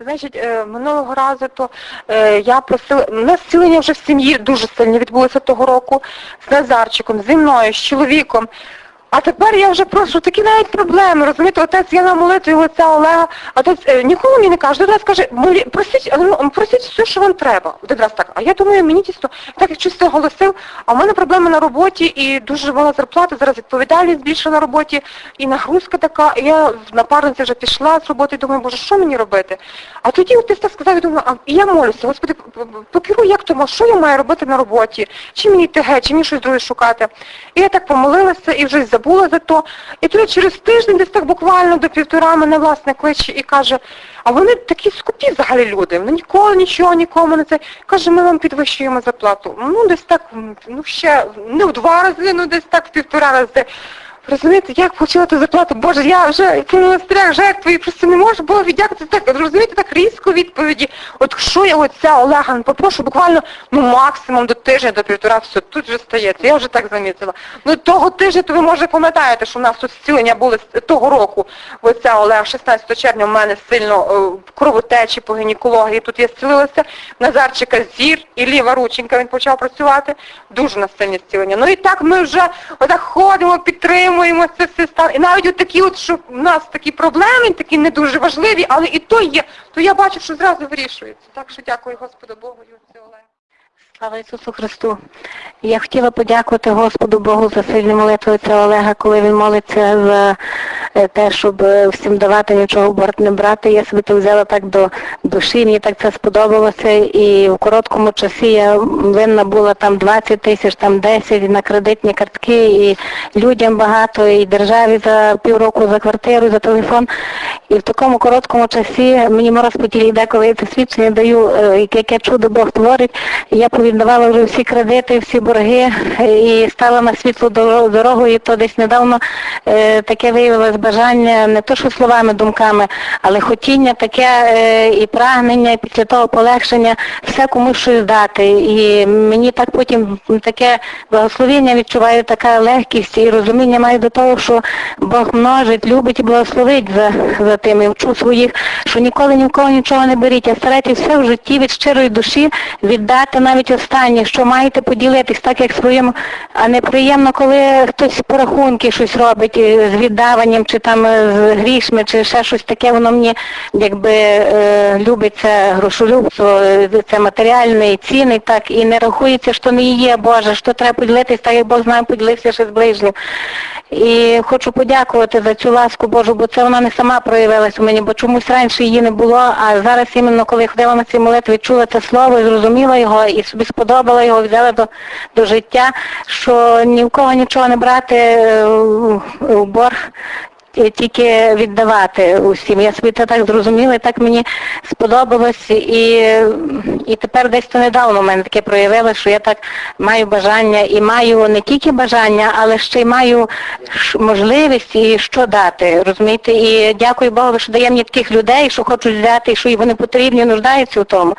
Значить, е, минулого разу то е, я просила, у нас зцілення вже в сім'ї дуже сильно відбулося того року з Назарчиком, зі мною, з чоловіком. А тепер я вже прошу такі навіть проблеми, розумієте, отець я на молитві отця Олега, а отець е, ніколи мені не каже, один раз каже, молі, просіть, е, ну, просіть все, що вам треба. Один раз так. А я думаю, мені тісно, так як чисто голосив, а в мене проблеми на роботі і дуже мала зарплата, зараз відповідальність більше на роботі, і нагрузка така, я в напарниці вже пішла з роботи, і думаю, боже, що мені робити? А тоді отець так сказав, я думаю, а я молюся, господи, покеруй, як то, що я маю робити на роботі, чи мені геть, чи мені щось друге шукати. І я так помолилася і вже забула за то. І тоді через тиждень, десь так буквально до півтора, мене власне кличе і каже, а вони такі скупі взагалі люди, вони ніколи нічого нікому не це. Каже, ми вам підвищуємо зарплату. Ну, десь так, ну ще не в два рази, ну десь так в півтора рази. Розумієте, як почала ту зарплату? Боже, я вже в монастирях жертвую, просто не можу було віддякувати так, розумієте, так різко відповіді. От що я оця Олега попрошу, буквально ну максимум до тижня, до півтора, все, тут вже стається. Я вже так замітила. Ну того тижня, то ви може пам'ятаєте, що у нас тут зцілення були того року. Оця Олега, 16 червня в мене сильно е, кровотечі по гінекології. Тут я зцілилася. Назарчика зір і ліва рученька він почав працювати. Дуже на сильне зцілення. Ну і так ми вже отак ходимо, підтримуємо це все стан. І навіть такі, от, що в нас такі проблеми, такі не дуже важливі, але і то є, то я бачу, що зразу вирішується. Так що дякую Господу Богу і отцю Олегу. Слава Ісусу Христу! Я хотіла подякувати Господу Богу за сильні молитви цього Олега, коли він молиться е, те, щоб е, всім давати нічого борт не брати. Я собі то взяла так до душі, мені так це сподобалося. І в короткому часі я винна була там 20 тисяч, там 10 на кредитні картки, і людям багато, і державі за півроку за квартиру, за телефон. І в такому короткому часі мені мороз по тілі йде, коли я це свідчення даю, е, яке чудо Бог творить. Я повіддавала вже всі кредити, всі борги е, і стала на світлу дорогу, і то десь недавно е, таке виявилось бажання, не то що словами, думками, але хотіння таке е, і прагнення, і після того полегшення все комусь щось дати. І мені так потім таке благословення відчуваю, така легкість і розуміння маю до того, що Бог множить, любить і благословить за, за тим. І вчу своїх, що ніколи ні в кого нічого не беріть, а старайтесь все в житті від щирої душі віддати навіть останнє, що маєте поділитись, так як своїм, а неприємно, коли хтось по рахунки щось робить е, з віддаванням, чи там е, з грішми, чи ще щось таке, воно мені якби е, любиться грошолюбство, е, це матеріальний, цінний, так, і не рахується, що не є Боже, що треба поділитись, так як Бог з нами поділився ще з ближнім. І хочу подякувати за цю ласку Божу, бо це вона не сама проявилась у мені, бо чомусь раніше її не було, а зараз іменно коли я ходила на ці молитви, чула це слово, і зрозуміла його і собі сподобала його, взяла до, до життя, що ні в кого нічого не брати е, в в борг. Тільки віддавати усім. Я собі це так зрозуміла, і так мені сподобалось. І, і тепер десь то недавно в мене таке проявилося, що я так маю бажання і маю не тільки бажання, але ще й маю можливість і що дати. Розумієте? І дякую Богу, що дає мені таких людей, що хочуть взяти, і що вони потрібні, нуждаються у тому.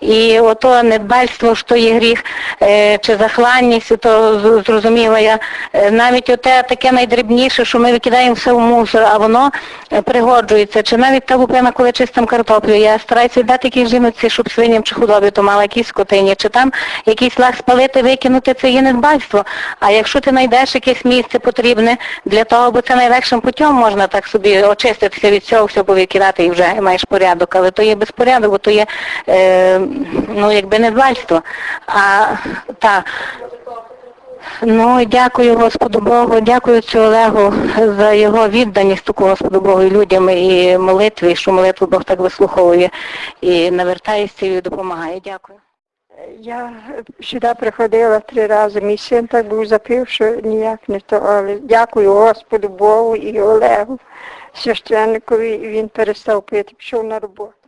І ото недбальство, що є гріх, е, чи захланність, то зрозуміла я. Е, Навіть оте таке найдрібніше, що ми викидаємо все в мусор, а воно е, пригоджується. Чи навіть та лупина, коли чистим картоплю, я стараюся віддати якійсь жінці, щоб свиням чи худобі, то мала якісь скотині, чи там якийсь лаг спалити, викинути, це є недбальство. А якщо ти знайдеш якесь місце потрібне для того, бо це найлегшим путем можна так собі очиститися від цього, все повикидати і вже маєш порядок. Але то є безпорядок, бо то є е, ну якби недбальство. А та Ну, дякую Господу Богу, дякую цю Олегу за його відданість таку Господу Богу і людям і молитві, що молитву Бог так вислуховує і навертається і допомагає. Дякую. Я сюди приходила три рази. Мій син так був запив, що ніяк не то, але дякую Господу Богу і Олегу, священникові, і він перестав пити, пішов на роботу.